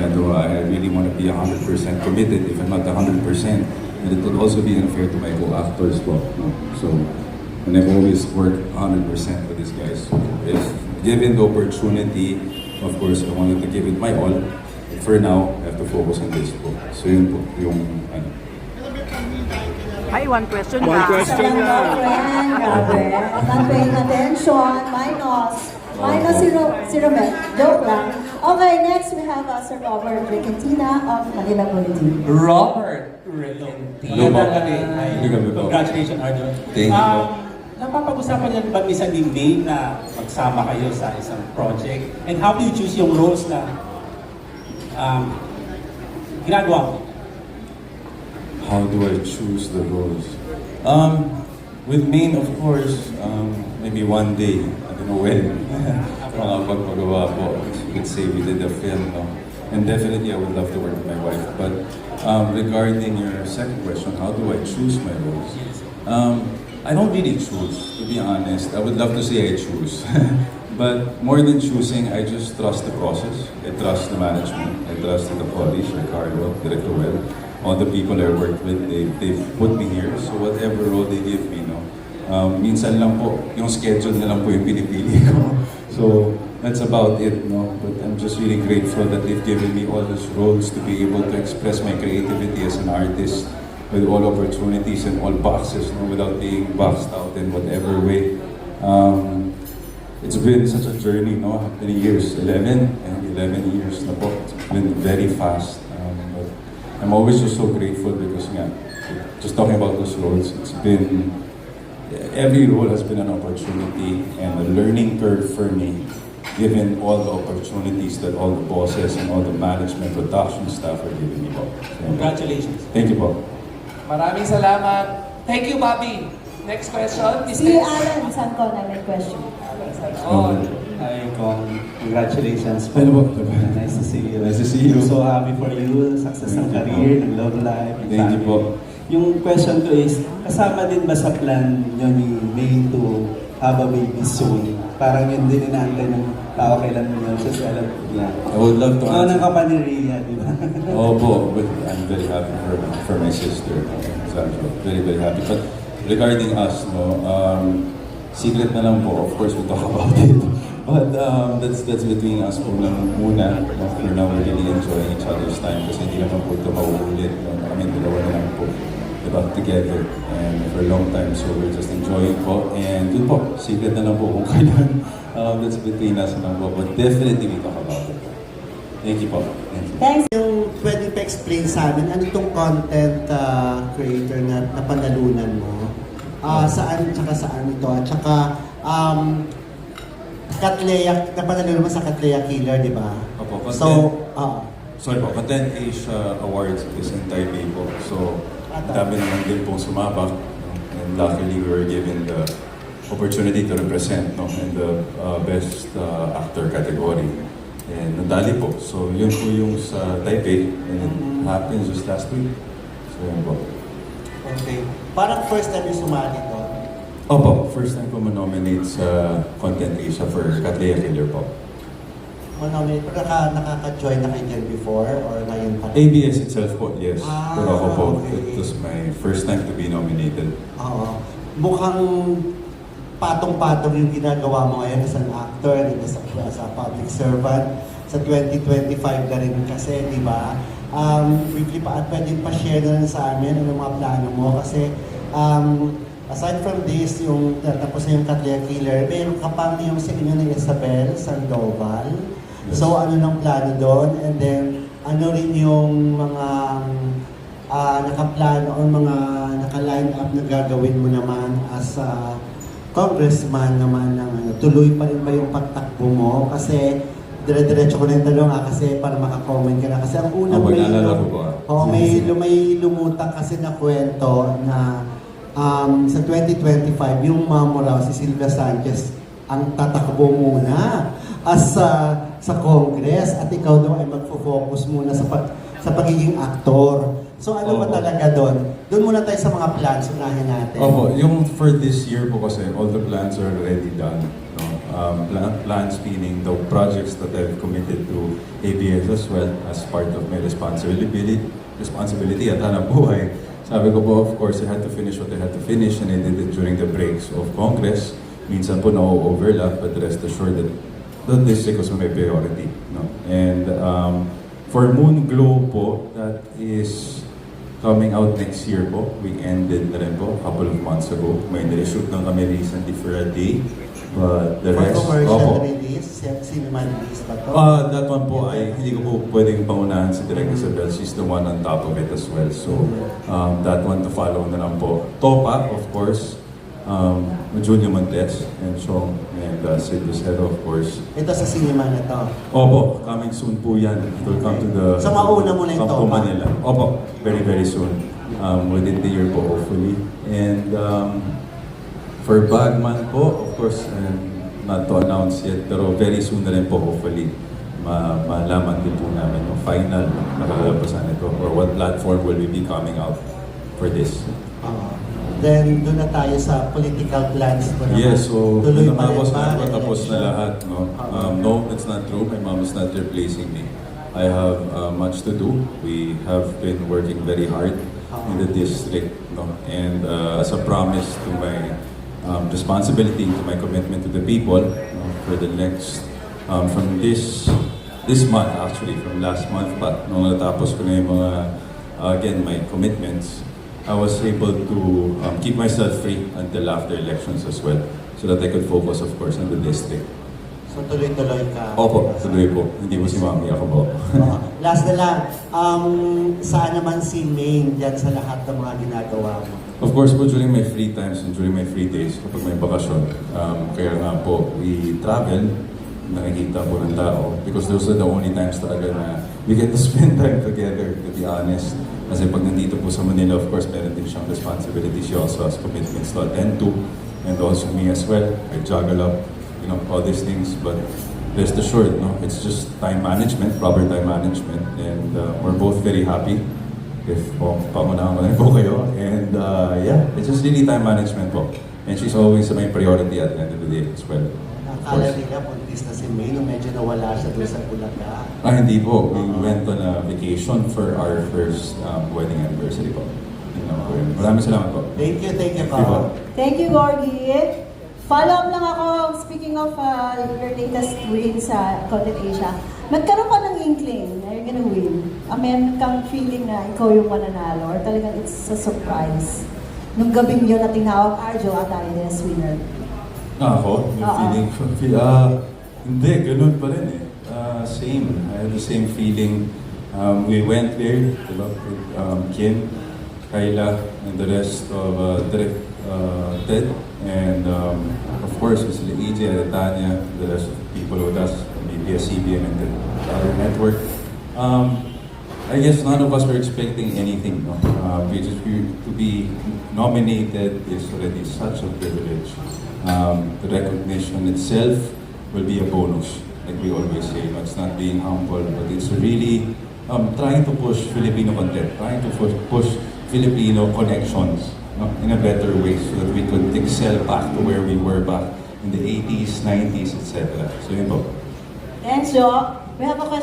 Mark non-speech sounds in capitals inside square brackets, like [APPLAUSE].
that uh, I really want to be 100% committed, if I'm not 100%. And it would also be unfair to my co-actors po. No? So, and I've always worked 100% with these guys. So if given the opportunity, of course, I wanted to give it my all. But for now, I have to focus on this po. So yun po, yung ano. Hi, one question One lang. question. Sa mga friend, grabe. Not paying attention. Minus. Minus si, Ro si Romel. Joke lang. Okay, next we have uh, Sir Robert Recantina of Manila Bulletin. Robert. Ay, Hindi kami po. Congratulations, Arjun. Thank you Um. Napapag-usapan niyo ba minsan ni May na magsama kayo sa isang project? And how do you choose yung roles na um, ginagawa mo? How do I choose the roles? Um, with Maine, of course, um, maybe one day, I don't know when, [LAUGHS] You could say we did a film? And definitely I would love to work with my wife. But um, regarding your second question, how do I choose my roles? Um, I don't really choose, to be honest. I would love to say I choose. [LAUGHS] but more than choosing, I just trust the process. I trust the management. I trust the police, Ricardo, Director Well, all the people I worked with, they, they've put me here. So whatever role they give me, no? Um, minsan lang po, yung schedule na lang po yung pinipili ko. [LAUGHS] So that's about it, no? But I'm just really grateful that they've given me all these roles to be able to express my creativity as an artist with all opportunities and all boxes, no? without being boxed out in whatever way. Um, it's been such a journey, no? Many years? 11? And 11 years na. It's been very fast. Um, but I'm always just so grateful because nga, just talking about those roles, it's been, every role has been an opportunity and a learning curve for me, given all the opportunities that all the bosses and all the management production staff are giving me po. Congratulations. Thank you po. Maraming salamat. Thank you, Bobby. Next question. Miss Si Tess. Alan Sancona may question. Oh, Hi, Kong. Congratulations po. Hello po. Nice to see you. Nice to see you. I'm so happy for you. Success ng career, ng love life, ng Thank you family. po. Yung question ko is, kasama din ba sa plan nyo ni May to have a baby soon? Parang yun din inaantay ng tao kailan mo yun. Alam ko yan. I would love to answer. ng ka pa ni Rhea, di ba? [LAUGHS] Opo, but I'm very happy for, for my sister. Sandra. Very, very happy. But regarding us, no, um, secret na lang po. Of course, we'll talk [LAUGHS] about it. But um, that's that's between us po lang muna. No? For now, we're really enjoying each other's time kasi hindi naman po ito mauulit. No? Kami dalawa na lang po diba, together and for a long time. So we're just enjoying po. And yun po, secret na lang po kung [LAUGHS] kailan. Um, that's between us na lang po. But definitely we talk about it. Thank you po. Thank you. Thanks. Yung pwede pa explain sa amin, ano itong content uh, creator na napanalunan mo? Ah, saan, tsaka saan ito? At tsaka, um, Katleya, napanalunan mo sa Katleya Killer, di ba? Opo, content. So, ah, Sorry po, Content Asia Awards is in Taipei po. So, ang dami naman din pong sumabak. And luckily, we were given the opportunity to represent no, in the uh, Best uh, Actor category. And nadali po. So, yun po yung sa Taipei. And it happened just last week. So, yun po. okay. Parang first time yung sumali doon. Opo, first time ko manominate sa Content Asia for Katleya Killer po. Manominate, pero naka, nakaka-join na kayo dyan before or ngayon pa? ABS itself po, yes. Ah, Pero ako po, okay. it was my first time to be nominated. Oo. Mukhang patong-patong yung ginagawa mo ngayon as an actor and as a, as a public servant sa 2025 na rin kasi, di ba? Um, briefly pa, at pwede pa-share na rin sa amin ano mga plano mo kasi um, aside from this, yung tapos na yung Katleya Killer, meron ka pang yung sa inyo ni Isabel Sandoval. So ano nang plano doon? And then, ano rin yung mga ah nakaplano o mga naka-line up na gagawin mo naman as a congressman naman ng ano, tuloy pa rin ba yung pagtakbo mo? Kasi dire-diretso ko na yung tanong ah, kasi para makakomment ka na. Kasi ang unang Opo, may, ko ah. oh, may, may lumutang kasi na kwento na um, sa 2025, yung mamo si Silvia Sanchez, ang tatakbo muna as sa sa Congress at ikaw daw ay magfo-focus muna sa pag, sa pagiging aktor. So ano ba Opo. talaga doon? Doon muna tayo sa mga plans, unahin natin. Opo, yung for this year po kasi, all the plans are already done. No? um, pla- plans, meaning the projects that I've committed to ABS as well as part of my responsibility, responsibility at hanap buhay. Sabi ko po, of course, I had to finish what I had to finish and I did it during the breaks of Congress. Minsan po na-overlap, but rest assured that the district was my priority. No? And um, for Moon Glow po, that is coming out next year po. We ended na rin po a couple of months ago. May nireshoot lang kami recently for a day. But the rest, Opo. release, cinema release ba to? Uh, that one po ay hindi ko po pwedeng pangunahan si Direk Isabel. She's the one on top of it as well. So, um, that one to follow na lang po. Topa, of course. Um, Julia Montes and Chong and uh, Sid Lucero, of course. Ito sa cinema na to. Opo, coming soon po yan. It will come to the... So, mauna mo na yung Campo Topa? Manila. Opo, very very soon. Um, within the year po, hopefully. And um, for Bagman po, of course, um, not to announce yet, pero very soon na rin po, hopefully, ma malaman din po namin yung final na kalalabasan nito or what platform will we be coming out for this. Uh, then, doon na tayo sa political plans mo naman. Yes, so Tuloy nung pa rin natapos ba na ang ako, tapos na election? lahat. No? Um, no, that's not true. My mom is not replacing me. I have uh, much to do. We have been working very hard in the district. No? And uh, as a promise to my um, responsibility, to my commitment to the people, no, for the next, um, from this this month actually, from last month pa, nung natapos ko na yung mga, uh, again, my commitments, I was able to um, keep myself free until after elections as well. So that I could focus, of course, on the district. So, tuloy-tuloy ka. Opo, tuloy po. Hindi po si Mami, ako po. Last na lang, um, saan naman si Maine dyan sa lahat ng mga ginagawa mo? Of course po, during my free times and during my free days, kapag may bakasyon, um, kaya nga po, we travel, nakikita po ng tao. Because those are the only times talaga na we get to [LAUGHS] spend time together, to be honest. Kasi pag nandito po sa Manila, of course, meron din siyang responsibility. She also has commitments to attend to. And also me as well. I juggle up, you know, all these things. But rest assured, no, it's just time management, proper time management. And uh, we're both very happy if po, pangunahan ko na po kayo. And uh, yeah, it's just really time management po. And she's always my priority at the end of the day as well. Nakala nila buntis na si Maine nung medyo nawala siya doon sa Bulaga. Ah, hindi po. We went on a vacation for our first um, wedding anniversary po. Yun lang po yun. Maraming salamat po. Thank you, thank you, ba? Carl. Thank you, Gorgie. Follow up lang ako, speaking of uh, your latest win sa Content Asia. Nagkaroon ka ng inkling na you're gonna win. I mean, kang feeling na ikaw yung mananalo or talagang it's a surprise. Nung gabing yun na tinawag Arjo at Arides winner. Ah, ako? Yung Oo. feeling ko. Feel, ah, hindi, ganun pa rin eh. Ah, same. I had the same feeling. Um, we went there, diba, with um, Kim, Kyla, and the rest of uh, Direk, uh, Ted, and um, of course, with EJ, Tanya, the rest of the people with us, maybe a CBN and the other network. Um, I guess none of us were expecting anything. No? Uh, we to be nominated is already such a privilege. Um, the recognition itself will be a bonus, like we always say. No? It's not being humble, but it's really um, trying to push Filipino content, trying to push, push Filipino connections no? in a better way so that we could excel back to where we were back in the 80s, 90s, etc. So yun po. Thanks, Jo. We have a question